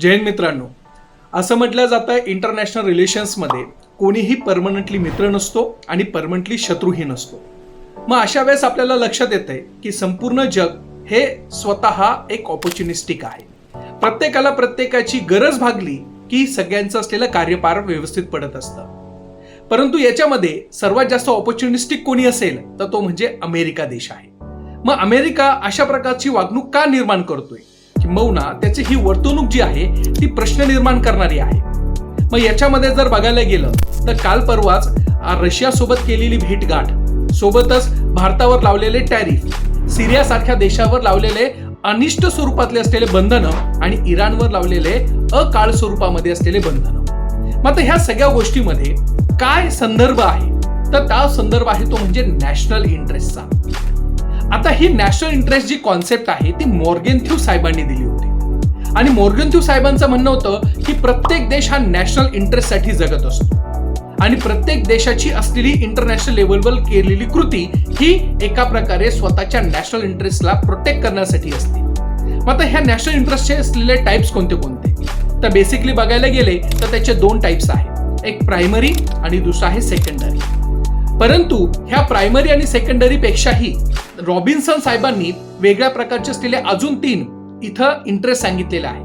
जैन मित्रांनो असं म्हटलं जातं इंटरनॅशनल रिलेशन्समध्ये कोणीही परमनंटली मित्र नसतो आणि परमनंटली शत्रूही नसतो. मग अशा वेळेस आपल्याला लक्षात येतंय की संपूर्ण जग हे स्वतः एक ऑपॉर्च्युनिस्टिक आहे. प्रत्येकाला प्रत्येकाची गरज भागली की सगळ्यांचं असलेलं कार्यपार व्यवस्थित पडत असतं. परंतु याच्यामध्ये सर्वात जास्त ऑपॉर्च्युनिस्टिक कोणी असेल तर तो म्हणजे अमेरिका देश आहे. मग अमेरिका अशा प्रकारची वागणूक का निर्माण करतोय? किंबहुना त्याची ही वर्तणूक जी आहे ती प्रश्न निर्माण करणारी आहे. मग याच्यामध्ये जर बघायला गेलं तर काल परवाच रशियासोबत केलेली भेटगाठ सोबतच भारतावर लावलेले टॅरिफ सिरियासारख्या देशावर लावलेले अनिष्ट स्वरूपातले असलेले बंधनं आणि इराणवर लावलेले अकाळ स्वरूपामध्ये असलेले बंधनं. मग ह्या सगळ्या गोष्टीमध्ये काय संदर्भ आहे? तर त्या संदर्भ आहे तो म्हणजे नॅशनल इंटरेस्टचा. आता ही नॅशनल इंटरेस्ट जी कॉन्सेप्ट आहे ती मॉर्गेन थ्यू साहेबांनी दिली होती. आणि मॉर्गन थ्यू साहेबांचं म्हणणं होतं की प्रत्येक देश हा नॅशनल इंटरेस्टसाठी जगत असतो. आणि प्रत्येक देशाची असलेली इंटरनॅशनल लेवलवर केलेली कृती ही एका प्रकारे स्वतःच्या नॅशनल इंटरेस्टला प्रोटेक्ट करण्यासाठी असते. मग आता ह्या नॅशनल इंटरेस्टचे असलेले टाईप्स कोणते कोणते? तर बेसिकली बघायला गेले तर त्याचे दोन टाईप्स आहेत. एक प्रायमरी आणि दुसरा आहे सेकंडरी परंतु ह्या प्रायमरी आणि सेकंडरीपेक्षाही रॉबिन्सन साहेबांनी वेगळ्या प्रकारचे असलेले अजून तीन इथं इंटरेस्ट सांगितलेला आहे.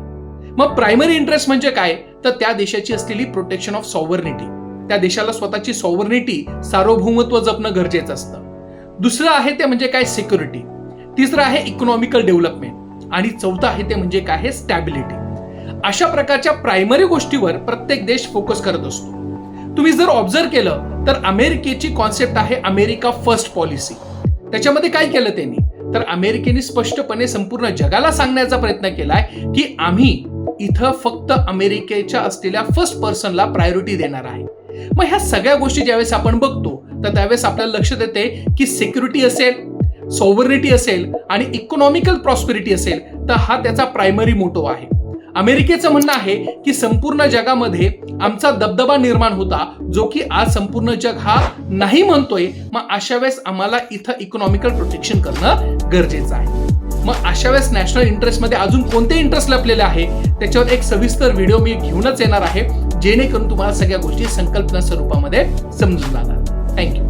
मग प्रायमरी इंटरेस्ट म्हणजे काय? तर त्या देशाची असलेली प्रोटेक्शन ऑफ सॉव्हर्निटी त्या देशाला स्वतःची सॉव्हर्निटी सार्वभौमत्व जपणं गरजेचं असतं. दुसरं आहे ते म्हणजे काय? सिक्युरिटी तिसरं आहे इकॉनॉमिकल डेव्हलपमेंट आणि चौथं आहे ते म्हणजे काय? आहे स्टॅबिलिटी अशा प्रकारच्या प्रायमरी गोष्टीवर प्रत्येक देश फोकस करत असतो. तुम्ही जर ऑब्झर्व केलं तर अमेरिकेची कॉन्सेप्ट आहे अमेरिका फर्स्ट पॉलिसी त्याच्यामध्ये काय केलं त्यांनी? तर अमेरिकेने स्पष्टपणे संपूर्ण जगाला सांगण्याचा प्रयत्न केलाय की आम्ही इथं फक्त अमेरिकेच्या असलेल्या फर्स्ट पर्सनला प्रायोरिटी देणार आहे. मग ह्या सगळ्या गोष्टी ज्यावेळेस आपण बघतो तर त्यावेळेस आपल्याला लक्ष देते की सिक्युरिटी असेल सॉवरिटी असेल आणि इकॉनॉमिकल प्रॉस्पेरिटी असेल तर हा त्याचा प्रायमरी मोटो आहे. अमेरिकेचं म्हणणं आहे की संपूर्ण जगामध्ये आमचा दबदबा निर्माण होता जो की आज संपूर्ण जग हा नाही म्हणतोय मग अशा वेळेस आम्हाला इथं इकॉनॉमिकल प्रोटेक्शन करणं गरजेचं आहे. मग अशा वेळेस नॅशनल इंटरेस्टमध्ये अजून कोणते इंटरेस्ट लपलेले आहे त्याच्यावर एक सविस्तर व्हिडिओ मी घेऊनच येणार आहे जेणेकरून तुम्हाला सगळ्या गोष्टी संकल्पना स्वरूपामध्ये समजून जाणार. थँक्यू